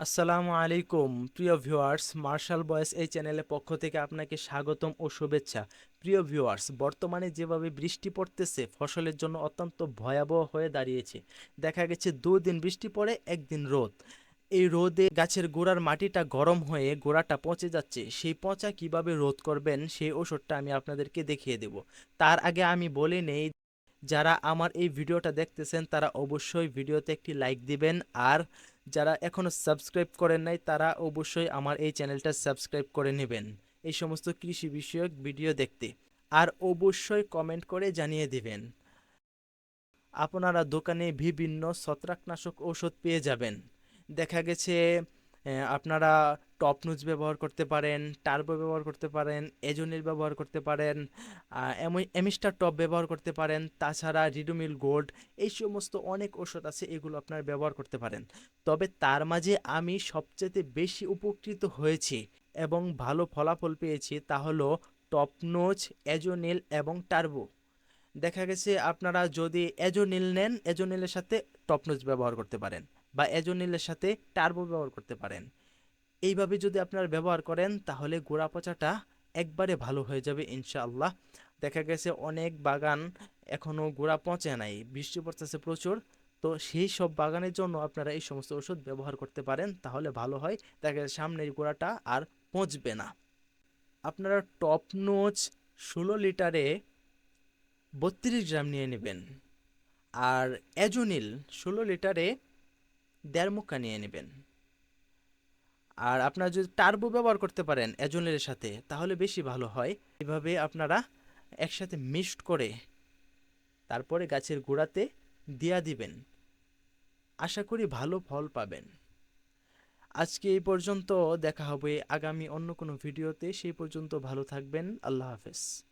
আসসালামু আলাইকুম, প্রিয় ভিউয়ার্স, মার্শাল বয়েস এই চ্যানেলের পক্ষ থেকে আপনাকে স্বাগতম ও শুভেচ্ছা। প্রিয় ভিউয়ার্স, বর্তমানে যেভাবে বৃষ্টি পড়তেছে, ফসলের জন্য অত্যন্ত ভয়াবহ হয়ে দাঁড়িয়েছে। দেখা গেছে দুদিন বৃষ্টি পড়ে, একদিন রোদ। এই রোদে গাছের গোড়ার মাটিটা গরম হয়ে গোড়াটা পচে যাচ্ছে। সেই পচা কীভাবে রোধ করবেন, সেই ওষুধটা আমি আপনাদেরকে দেখিয়ে দেব। তার আগে আমি বলে নেই যারা আমার এই ভিডিওটা দেখতেছেন, তারা অবশ্যই ভিডিওতে একটি লাইক দিবেন। আর যারা এখনও সাবস্ক্রাইব করেন নাই, তারা অবশ্যই আমার এই চ্যানেলটা সাবস্ক্রাইব করে নেবেন। এই সমস্ত কৃষি বিষয়ক ভিডিও দেখতে। আর অবশ্যই কমেন্ট করে জানিয়ে দিবেন, আপনারা দোকানে বিভিন্ন ছত্রাকনাশক ঔষধ পেয়ে যাবেন। দেখা গেছে আপনারা টপনুজ ব্যবহার করতে পারেন টার্বো ব্যবহার করতে পারেন এজোনিল ব্যবহার করতে পারেন এমিস্টার টপ ব্যবহার করতে পারেন, তাছাড়া রিডোমিল গোল্ড এই সমস্ত অনেক ওষুধ আছে, এগুলো আপনারা ব্যবহার করতে পারেন। তবে তার মাঝে আমি সবচেয়ে বেশি উপকৃত হয়েছি এবং ভালো ফলাফল পেয়েছি তা হলো টপ টপনোজ এজোনিল এবং টার্বো দেখা গেছে আপনারা যদি এজোনিল নেন এজোনিলের সাথে টপ টপনোজ ব্যবহার করতে পারেন। বা এজোনিলের সাথে টার্বো ব্যবহার করতে পারেন। এইভাবে যদি আপনারা ব্যবহার করেন, তাহলে গোড়া পচাটা একবারে ভালো হয়ে যাবে ইনশাআল্লাহ। দেখা গেছে অনেক বাগান এখনও গোড়া পচে নাই, বৃষ্টি পড়তেছে প্রচুর। তো সেই সব বাগানের জন্য আপনারা এই সমস্ত ওষুধ ব্যবহার করতে পারেন, তাহলে ভালো হয়। দেখা গেছে সামনের গোড়াটা আর পচবে না। আপনারা টপ নোচ ষোলো লিটারে বত্রিশ গ্রাম নিয়ে নেবেন। আর অ্যাজোনিল ষোলো লিটারে দেড় মুক্কা নিয়ে নেবেন। আর আপনারা যদি টার্বো ব্যবহার করতে পারেন অ্যাজোনিলের সাথে, তাহলে বেশি ভালো হয়। এভাবে আপনারা একসাথে মিক্সড করে তারপরে গাছের গোড়াতে দিয়া দিবেন। আশা করি ভালো ফল পাবেন। আজকে এই পর্যন্ত দেখা হবে। আগামী অন্য কোনো ভিডিওতে। সেই পর্যন্ত ভালো থাকবেন। আল্লাহ হাফেজ।